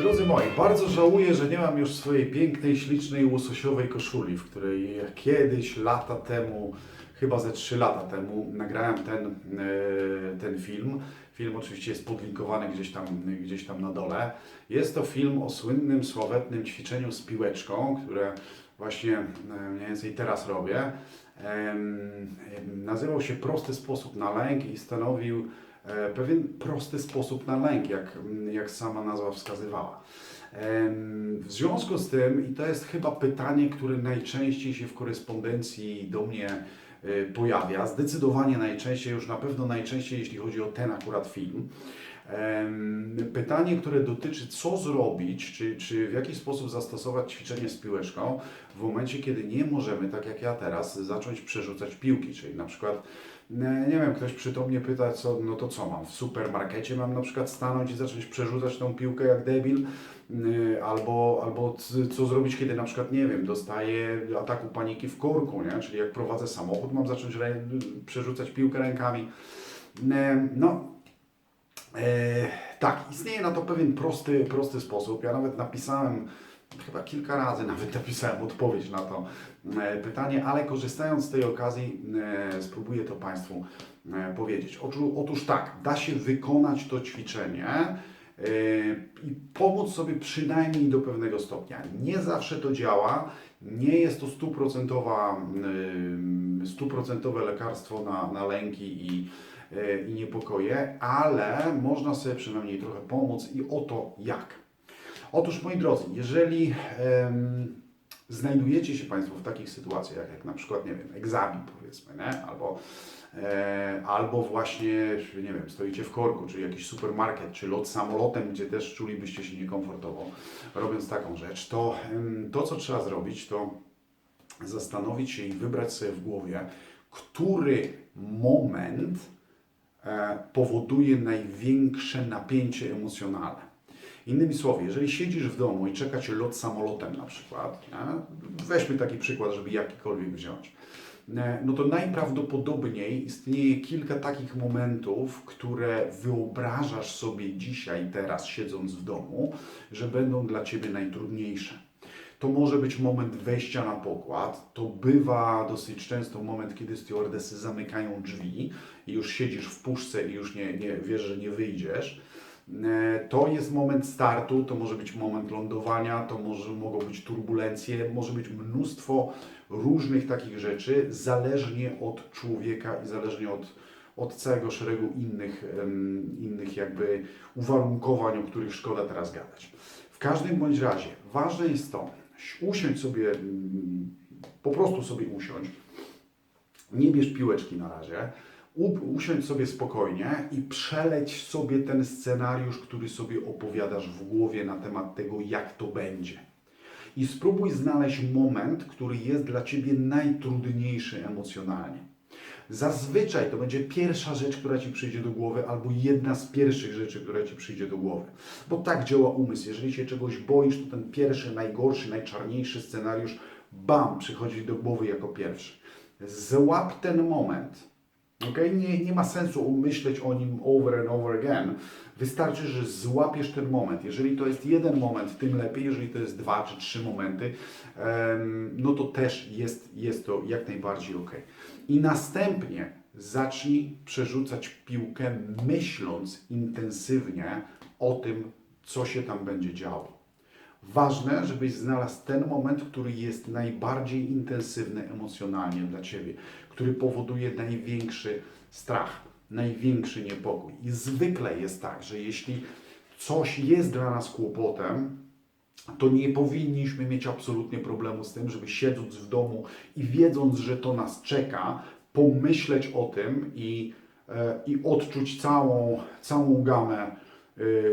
Drodzy moi, bardzo żałuję, że nie mam już swojej pięknej, ślicznej, łososiowej koszuli, w której kiedyś, lata temu, chyba ze 3 lata temu, nagrałem ten, e, ten film. Film oczywiście jest podlinkowany gdzieś tam, gdzieś tam na dole. Jest to film o słynnym, sławetnym ćwiczeniu z piłeczką, które właśnie e, mniej więcej teraz robię. Nazywał się Prosty sposób na lęk i stanowił pewien prosty sposób na lęk, jak, jak sama nazwa wskazywała. W związku z tym, i to jest chyba pytanie, które najczęściej się w korespondencji do mnie e, pojawia, zdecydowanie najczęściej, już na pewno najczęściej, jeśli chodzi o ten akurat film. Pytanie, które dotyczy, co zrobić, czy, czy w jaki sposób zastosować ćwiczenie z piłeczką w momencie, kiedy nie możemy, tak jak ja teraz, zacząć przerzucać piłki. Czyli na przykład, nie, nie wiem, ktoś przytomnie pyta, co, no to co mam, w supermarkecie mam na przykład stanąć i zacząć przerzucać tą piłkę jak debil, Yy, albo, albo co zrobić, kiedy na przykład, nie wiem, dostaję ataku paniki w korku, nie? czyli jak prowadzę samochód, mam zacząć przerzucać piłkę rękami. Yy, No, E, tak, istnieje na to pewien prosty, prosty sposób. Ja nawet napisałem, chyba kilka razy nawet napisałem odpowiedź na to e, pytanie, ale korzystając z tej okazji, e, spróbuję to Państwu e, powiedzieć. Otóż, tak, da się wykonać to ćwiczenie e, i pomóc sobie przynajmniej do pewnego stopnia. Nie zawsze to działa, nie jest to stuprocentowa, ym, stuprocentowe lekarstwo na, na lęki i, e, i niepokoje, ale można sobie przynajmniej trochę pomóc i oto jak. Otóż moi drodzy, jeżeli znajdujecie się Państwo w takich sytuacjach, jak na przykład, nie wiem, egzamin powiedzmy, nie? Albo, albo właśnie, nie wiem, stoicie w korku, czy jakiś supermarket, czy lot samolotem, gdzie też czulibyście się niekomfortowo, robiąc taką rzecz, to to, co trzeba zrobić, to zastanowić się i wybrać sobie w głowie, który moment e, powoduje największe napięcie emocjonalne. Innymi słowy, jeżeli siedzisz w domu i czeka cię lot samolotem na przykład, nie? weźmy taki przykład, żeby jakikolwiek wziąć, e, no to najprawdopodobniej istnieje kilka takich momentów, które wyobrażasz sobie dzisiaj, teraz siedząc w domu, że będą dla ciebie najtrudniejsze. To może być moment wejścia na pokład. To bywa dosyć często moment, kiedy stewardesy zamykają drzwi i już siedzisz w puszce i już nie, nie wiesz, że nie wyjdziesz. E, To jest moment startu, to może być moment lądowania, to może, mogą być turbulencje, może być mnóstwo różnych takich rzeczy, zależnie od człowieka i zależnie od, od całego szeregu innych, innych jakby uwarunkowań, o których szkoda teraz gadać. W każdym bądź razie ważne jest to, usiądź sobie, mm, po prostu sobie usiądź, nie bierz piłeczki na razie, usiądź sobie spokojnie i przeleć sobie ten scenariusz, który sobie opowiadasz w głowie na temat tego, jak to będzie. I spróbuj znaleźć moment, który jest dla Ciebie najtrudniejszy emocjonalnie. Zazwyczaj to będzie pierwsza rzecz, która Ci przyjdzie do głowy, albo jedna z pierwszych rzeczy, która Ci przyjdzie do głowy. Bo tak działa umysł. Jeżeli się czegoś boisz, to ten pierwszy, najgorszy, najczarniejszy scenariusz, bam, przychodzi do głowy jako pierwszy. Złap ten moment. Okay? Nie, nie ma sensu myśleć o nim over and over again. Wystarczy, że złapiesz ten moment. Jeżeli to jest jeden moment, tym lepiej. Jeżeli to jest dwa czy trzy momenty, no to też jest, jest to jak najbardziej ok. I następnie zacznij przerzucać piłkę, myśląc intensywnie o tym, co się tam będzie działo. Ważne, żebyś znalazł ten moment, który jest najbardziej intensywny emocjonalnie dla Ciebie, który powoduje największy strach, największy niepokój. I zwykle jest tak, że jeśli coś jest dla nas kłopotem, to nie powinniśmy mieć absolutnie problemu z tym, żeby siedząc w domu i wiedząc, że to nas czeka, pomyśleć o tym i, e, i odczuć całą, całą gamę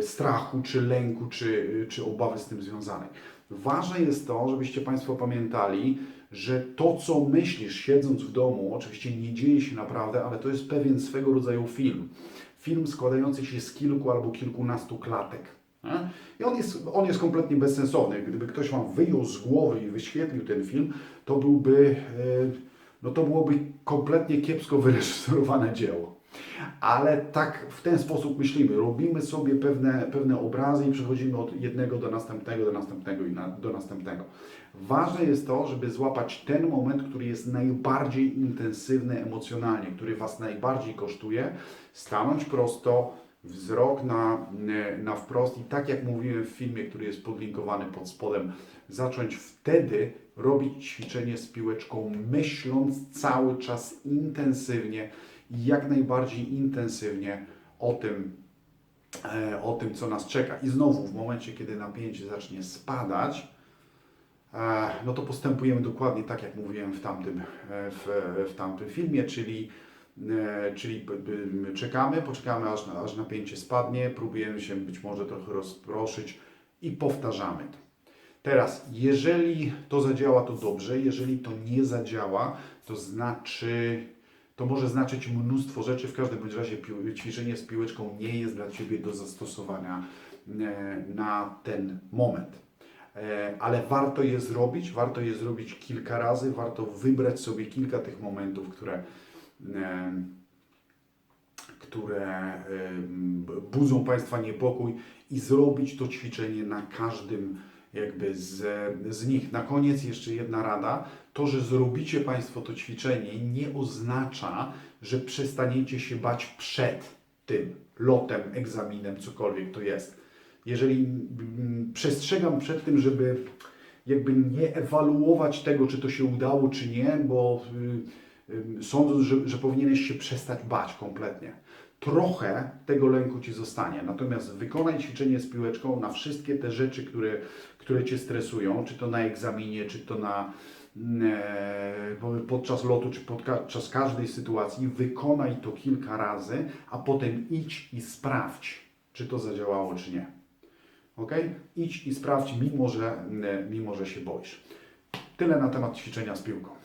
strachu, czy lęku, czy, czy obawy z tym związanej. Ważne jest to, żebyście Państwo pamiętali, że to, co myślisz siedząc w domu, oczywiście nie dzieje się naprawdę, ale to jest pewien swego rodzaju film. Film składający się z kilku albo kilkunastu klatek. I on jest, on jest kompletnie bezsensowny. Gdyby ktoś Wam wyjął z głowy i wyświetlił ten film, to byłby, e, no to byłoby kompletnie kiepsko wyreżyserowane dzieło. Ale tak w ten sposób myślimy. Robimy sobie pewne, pewne obrazy i przechodzimy od jednego do następnego, do następnego i na, do następnego. Ważne jest to, żeby złapać ten moment, który jest najbardziej intensywny emocjonalnie, który Was najbardziej kosztuje, stanąć prosto, wzrok na, na wprost i tak jak mówiłem w filmie, który jest podlinkowany pod spodem, zacząć wtedy robić ćwiczenie z piłeczką, myśląc cały czas intensywnie i jak najbardziej intensywnie o tym, e, o tym, co nas czeka. I znowu, w momencie, kiedy napięcie zacznie spadać, e, no to postępujemy dokładnie tak, jak mówiłem w tamtym, e, w, w tamtym filmie, czyli, czyli czekamy, poczekamy aż, aż napięcie spadnie, próbujemy się być może trochę rozproszyć i powtarzamy to. Teraz, jeżeli to zadziała, to dobrze, jeżeli to nie zadziała, to znaczy, to może znaczyć mnóstwo rzeczy. W każdym bądź razie ćwiczenie z piłeczką nie jest dla Ciebie do zastosowania e, na ten moment. E, Ale warto je zrobić, warto je zrobić kilka razy, warto wybrać sobie kilka tych momentów, które, e, które budzą Państwa niepokój i zrobić to ćwiczenie na każdym jakby z, z nich. Na koniec jeszcze jedna rada. To, że zrobicie Państwo to ćwiczenie nie oznacza, że przestaniecie się bać przed tym lotem, egzaminem, cokolwiek to jest. Jeżeli mm, przestrzegam przed tym, żeby jakby nie ewaluować tego, czy to się udało, czy nie, bo y, y, sądząc, że, że powinieneś się przestać bać kompletnie. Trochę tego lęku Ci zostanie, natomiast wykonaj ćwiczenie z piłeczką na wszystkie te rzeczy, które, które Cię stresują, czy to na egzaminie, czy to na e, podczas lotu, czy podczas każdej sytuacji. Wykonaj to kilka razy, a potem idź i sprawdź, czy to zadziałało, czy nie. Ok? Idź i sprawdź, mimo że, mimo że się boisz. Tyle na temat ćwiczenia z piłką.